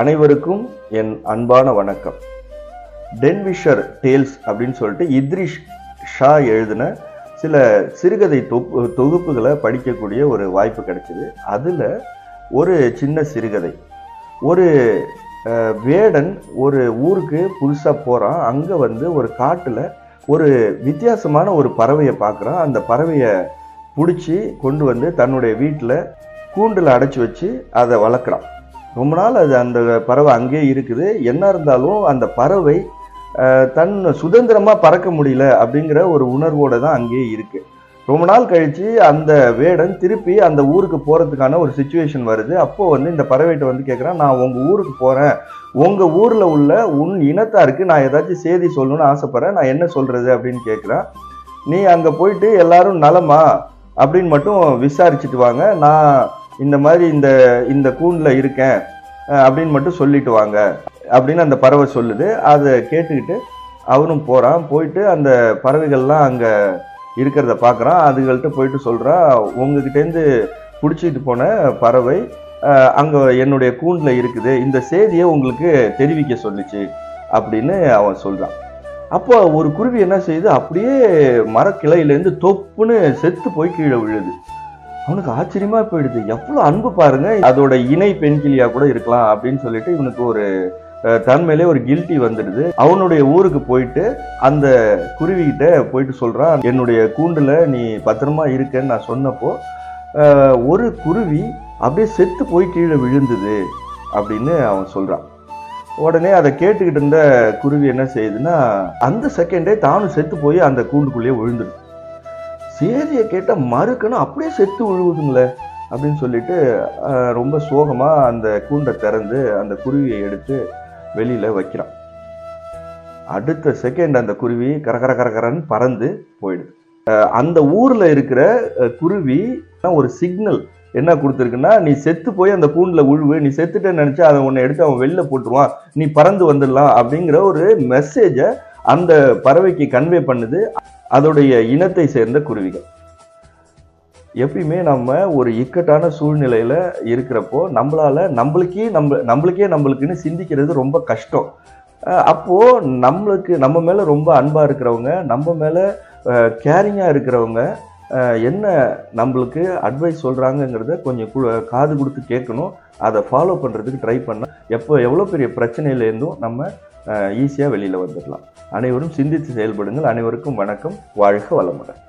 அனைவருக்கும் என் அன்பான வணக்கம். டென்விஷர் டேல்ஸ் அப்படின்னு சொல்லிட்டு இத்ரிஷ் ஷா எழுதின சில சிறுகதை தொப்பு தொகுப்புகளை படிக்கக்கூடிய ஒரு வாய்ப்பு கிடைச்சிது. அதில் ஒரு சின்ன சிறுகதை. ஒரு வேடன் ஒரு ஊருக்கு புதுசாக போகிறான் அங்கே வந்து ஒரு காட்டில் ஒரு வித்தியாசமான ஒரு பறவையை பார்க்குறான். அந்த பறவையை பிடிச்சி கொண்டு வந்து தன்னுடைய வீட்டில் கூண்டில் அடைச்சி வச்சு அதை வளர்க்குறான். ரொம்ப நாள் அது அந்த பறவை அங்கேயே இருக்குது. என்ன இருந்தாலும் அந்த பறவை தன் சுதந்திரமாக பறக்க முடியல அப்படிங்கிற ஒரு உணர்வோடு தான் அங்கேயே இருக்குது ரொம்ப நாள் கழித்து அந்த வேடன் திருப்பி அந்த ஊருக்கு போகிறதுக்கான ஒரு சுச்சுவேஷன் வருது. அப்போது வந்து இந்த பறவைகிட்ட வந்து கேட்குறான் நான் உங்கள் ஊருக்கு போகிறேன் உங்கள் ஊரில் உள்ள உன் இனத்தாருக்கு நான் ஏதாச்சும் செய்தி சொல்லணும்னு ஆசைப்பட்றேன். நான் என்ன சொல்கிறது அப்படின்னு கேட்குறேன் நீ அங்கே போயிட்டு எல்லாரும் நலமா? அப்படின்னு மட்டும் விசாரிச்சுட்டு வாங்க. நான் இந்த மாதிரி இந்த இந்த கூண்டில் இருக்கேன். அப்படின்னு மட்டும் சொல்லிட்டு வாங்க. அப்படின்னு அந்த பறவை சொல்லுது. அதை கேட்டுக்கிட்டு அவனும் போகிறான் போயிட்டு அந்த பறவைகள்லாம் அங்கே இருக்கிறத பார்க்குறான். அதுகள்கிட்ட போயிட்டு சொல்கிறான் உங்ககிட்டேருந்து பிடிச்சிட்டு போன பறவை அங்கே என்னுடைய கூண்டில் இருக்குது. இந்த செய்தியை உங்களுக்கு தெரிவிக்க சொல்லுச்சு. அப்படின்னு அவன் சொல்கிறான் அப்போ ஒரு குருவி என்ன செய்யுது? அப்படியே மரக்கிளையிலேருந்து தொப்புன்னு செத்து போய் கீழே விழுது. அவனுக்கு ஆச்சரியமா போயிடுது. எவ்வளோ அன்பு பாருங்க. அதோட இணை பெண்கிளியா கூட இருக்கலாம் அப்படின்னு சொல்லிட்டு இவனுக்கு ஒரு அஹ், தன்மையிலே ஒரு கில்ட்டி வந்துடுது. அவனுடைய ஊருக்கு போயிட்டு அந்த குருவிகிட்ட போயிட்டு சொல்கிறான் என்னுடைய கூண்டில் நீ பத்திரமா இருக்கேன்னு நான் சொன்னப்போ ஒரு குருவி அப்படியே செத்து போய் கீழே விழுந்தது அப்படின்னு அவன் சொல்கிறான் உடனே அதை கேட்டுக்கிட்டு இருந்த குருவி என்ன செய்யுதுன்னா அந்த செகண்டே தானும் செத்து போய் அந்த கூண்டுக்குள்ளேயே விழுந்துடும் சேதியை கேட்டால் மறுக்கணும் அப்படியே செத்து விழுவுதுங்களே அப்படின்னு சொல்லிட்டு ரொம்ப சோகமாக அந்த கூண்டை திறந்து அந்த குருவியை எடுத்து வெளியில் வைக்கிறான். அடுத்த செகண்ட் அந்த குருவி கரகர கரகரன்னு பறந்து போயிடுது. அந்த ஊரில் இருக்கிற குருவி ஒரு சிக்னல் என்ன கொடுத்துருக்குன்னா நீ செத்து போய் அந்த கூண்டில் உழுவு நீ செத்துட்டேன்னு நினச்சா அதை உன்னை எடுத்து அவன் வெளில போட்டுருவான் நீ பறந்து வந்துடலாம் அப்படிங்கிற ஒரு மெசேஜை அந்த பறவைக்கு கன்வே பண்ணுது அதோடைய இனத்தை சேர்ந்த குருவிகள். எப்பயுமே நம்ம ஒரு இக்கட்டான சூழ்நிலையில் இருக்கிறப்போ நம்மளால் நம்மளுக்கே நம்ம நம்மளுக்கே நம்மளுக்குன்னு சிந்திக்கிறது ரொம்ப கஷ்டம். அப்போது நம்மளுக்கு நம்ம மேலே ரொம்ப அன்பாக இருக்கிறவங்க நம்ம மேலே கேரிங்காக இருக்கிறவங்க என்ன நம்மளுக்கு அட்வைஸ் சொல்கிறாங்கங்கிறத கொஞ்சம் காது கொடுத்து கேட்கணும். அதை ஃபாலோ பண்ணுறதுக்கு ட்ரை பண்ணால் எப்போ எவ்வளோ பெரிய பிரச்சனையிலேருந்தும் நம்ம ஈஸியாக வெளியில் வந்துடலாம் அனைவரும் சிந்தித்து செயல்படுங்கள். அனைவருக்கும் வணக்கம். வாழ்க வளமுடன்.